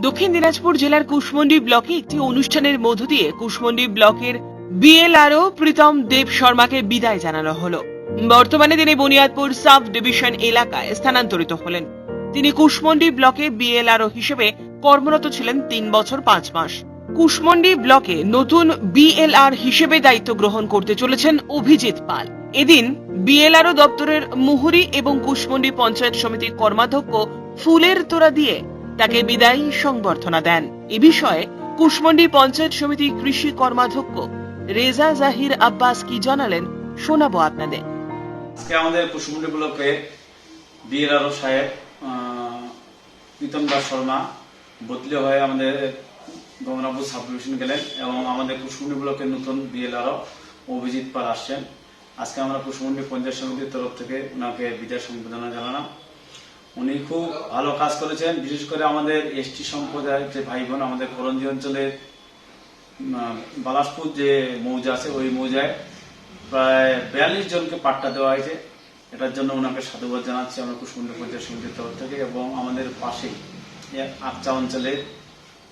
দক্ষিণ দিনাজপুর জেলার কুশমন্ডি ব্লকে একটি অনুষ্ঠানের মধ্য দিয়ে কুশমন্ডি ব্লকের বিএলআরও প্রীতম দেব শর্মাকে বিদায় জানানো হলো। বর্তমানে তিনি বুনিয়াদপুর সাব ডিভিশন এলাকায় স্থানান্তরিত হলেন। তিনি কুশমন্ডি ব্লকে বিএলআরও হিসেবে কর্মরত ছিলেন তিন বছর পাঁচ মাস। কুশমন্ডি ব্লকে নতুন বিএলআর হিসেবে দায়িত্ব গ্রহণ করতে চলেছেন অভিজিৎ পাল। এদিন বিএলআরও দপ্তরের মুহুরী এবং কুশমন্ডি পঞ্চায়েত সমিতির কর্মাধ্যক্ষ ফুলের তোড়া দিয়ে তাকে বিদায়ী সংবর্ধনা দেন। এ বিষয়ে কুশমন্ডি পঞ্চায়েত সমিতি কৃষি কর্মাধ্যক্ষ রেজা জাহির আব্বাস কি জানালেন শোনাবো আপনাদের। আজকে আমাদের কুসুমুন্ডি ব্লকে বিএলআরও সাহেব প্রীতম দাস শর্মা, বদলি হয়ে আমাদের গঙ্গনাপুর সাব ডিভিশন গেলেন এবং আমাদের কুসুমুন্ডি ব্লকের নতুন বিএলআরও অভিজিৎ পাল আসছেন। আজকে আমরা কুসুমুন্ডি পঞ্চায়েত সমিতির তরফ থেকে ওনাকে বিদায় সম্বোধনা জানালাম। উনি খুব ভালো কাজ করেছেন, বিশেষ করে আমাদের এসটি সম্প্রদায়ের যে ভাই বোন আমাদের করঞ্জি অঞ্চলের বালাসপুর যে মৌজা আছে, ওই মৌজায় প্রায় বিয়াল্লিশ জনকে পাট্টা দেওয়া হয়েছে। এটার জন্য ওনাকে সাধুবাদ জানাচ্ছি আমরা কুসুমন্ডি পঞ্চায়েত সমিতির তরফ থেকে এবং আমাদের পাশেই আকচা অঞ্চলে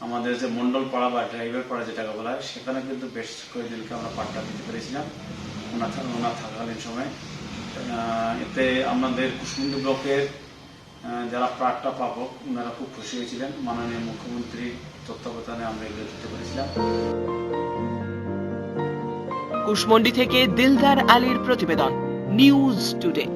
আমাদের যে মন্ডল পাড়া বা ড্রাইভার পাড়া যেটাকে বলা হয়, সেখানে কিন্তু বেশ কয়েকদিনকে আমরা পাট্টা দিতে পেরেছিলাম, ওনার ওনার থাকাকালীন সময়। এতে আমাদের কুসুমন্ডি ব্লকের যারা প্রাট্টা পাবক ওনারা খুব খুশি হয়েছিলেন। মাননীয় মুখ্যমন্ত্রী তত্ত্বাবধানে আমরা এগুলো দিতে পেরেছিলাম। কুশমন্ডি থেকে দিলদার আলীর প্রতিবেদন, নিউজ টুডে।